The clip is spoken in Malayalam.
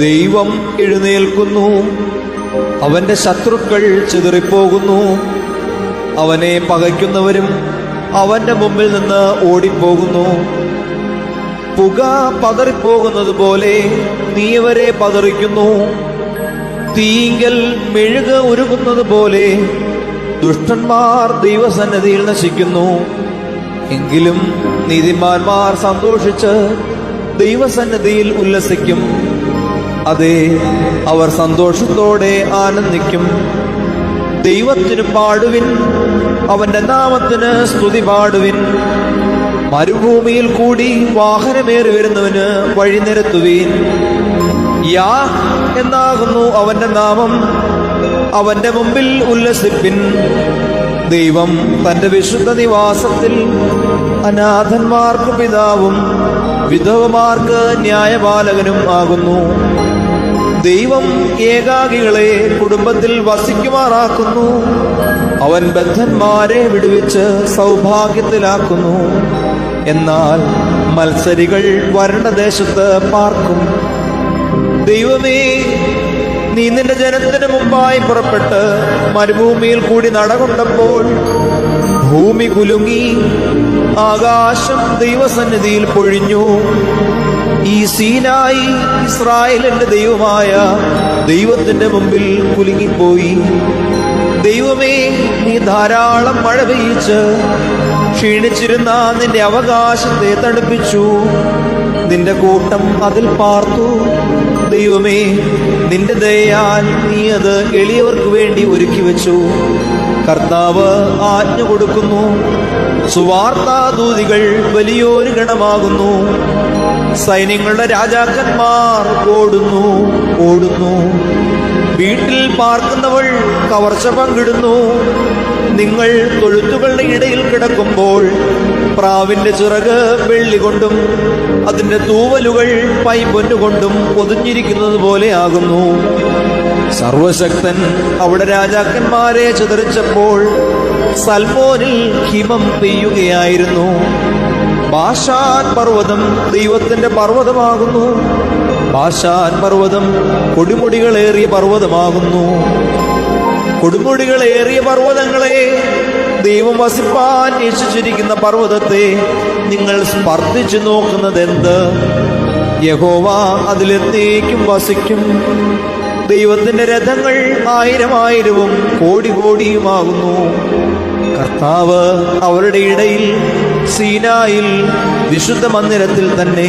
ദൈവം എഴുന്നേൽക്കുന്നു. അവന്റെ ശത്രുക്കൾ ചിതറിപ്പോകുന്നു. അവനെ പകയ്ക്കുന്നവരും അവന്റെ മുമ്പിൽ നിന്ന് ഓടിപ്പോകുന്നു. പുക പതറിപ്പോകുന്നത് പോലെ നീ അവരെ പതറിക്കുന്നു. തീങ്കൽ മെഴുക ഉരുകുന്നത് പോലെ ദുഷ്ടന്മാർ ദൈവസന്നദ്ധിയിൽ നശിക്കുന്നു. എങ്കിലും നീതിമാന്മാർ സന്തോഷിച്ച് ദൈവസന്നദ്ധിയിൽ ഉല്ലസിക്കും. അതെ അവർ സന്തോഷത്തോടെ ആനന്ദിക്കും. ദൈവത്തിന് പാടുവിൻ അവന്റെ നാമത്തിന് സ്തുതി പാടുവിൻ. മരുഭൂമിയിൽ കൂടി വാഹനമേറി വരുന്നവന് വഴി നിരത്തുവീൻ. യാ എന്നാകുന്നു അവന്റെ നാമം. അവന്റെ മുമ്പിൽ ഉല്ലസിപ്പിൻ. ദൈവം തന്റെ വിശുദ്ധ നിവാസത്തിൽ അനാഥന്മാർക്ക് പിതാവും വിധവമാർക്ക് ന്യായപാലകനും ആകുന്നു. ദൈവം ഏകാഗികളെ കുടുംബത്തിൽ വസിക്കുമാറാക്കുന്നു. അവൻ ബദ്ധന്മാരെ വിടുവിച്ച് സൗഭാഗ്യത്തിലാക്കുന്നു. എന്നാൽ മത്സരികൾ വരണ്ട ദേശത്ത് പാർക്കും. ദൈവമേ നീ നിന്റെ ജനത്തിന് മുമ്പായി പുറപ്പെട്ട് മരുഭൂമിയിൽ കൂടി നടകൊണ്ടപ്പോൾ ഭൂമി കുലുങ്ങി ആകാശം ദൈവസന്നിധിയിൽ പൊഴിഞ്ഞു. ഈ സീനായി ഇസ്രായേലിന്റെ ദൈവമായ ദൈവത്തിന്റെ മുമ്പിൽ കുലുങ്ങിപ്പോയി. ദൈവമേ നീ ധാരാളം മഴ പെയ്യിച്ച് ക്ഷീണിച്ചിരുന്ന നിന്റെ അവകാശത്തെ തണുപ്പിച്ചു. നിന്റെ കൂട്ടം അതിൽ പാർത്തു. ദൈവമേ നിന്റെ ദയാൽ നീ അത് എളിയവർക്ക് വേണ്ടി ഒരുക്കി വെച്ചു. കർത്താവ് ആജ്ഞ കൊടുക്കുന്നു. സുവാർത്താദൂതികൾ വലിയൊരു ഗണമാകുന്നു. സൈന്യങ്ങളുടെ രാജാക്കന്മാർ ഓടുന്നു ഓടുന്നു. വീട്ടിൽ പാർക്കുന്നവൾ കവർച്ച പങ്കിടുന്നു. നിങ്ങൾ തൊഴുത്തുകളുടെ ഇടയിൽ കിടക്കുമ്പോൾ പ്രാവിന്റെ ചിറക് വെള്ളി കൊണ്ടും അതിന്റെ തൂവലുകൾ പൈപ്പൊന്നുകൊണ്ടും പൊതിഞ്ഞിരിക്കുന്നത് പോലെയാകുന്നു സർവശക്തൻ അവിടെ രാജാക്കന്മാരെ ചിതറിച്ചപ്പോൾ സൽമോനിൽ ഹിമം പെയ്യുകയായിരുന്നു. ബാഷാൻ പർവതം ദൈവത്തിന്റെ പർവതമാകുന്നു. ബാഷാൻ പർവതം കൊടുമുടികളേറിയ പർവതമാകുന്നു. കൊടുമുടികളേറിയ പർവതങ്ങളെ ദൈവം വസിപ്പാൻ യേശിച്ചിരിക്കുന്ന പർവതത്തെ നിങ്ങൾ സ്പർദ്ധിച്ചു നോക്കുന്നത് എന്ത് യഹോവ അതിലെന്നേക്കും വസിക്കും. ദൈവത്തിന്റെ രഥങ്ങൾ ആയിരം ആയിരവും കോടി കോടിയുമാകുന്നു. കർത്താവ് അവരുടെ ഇടയിൽ സീനായിൽ വിശുദ്ധ മന്ദിരത്തിൽ തന്നെ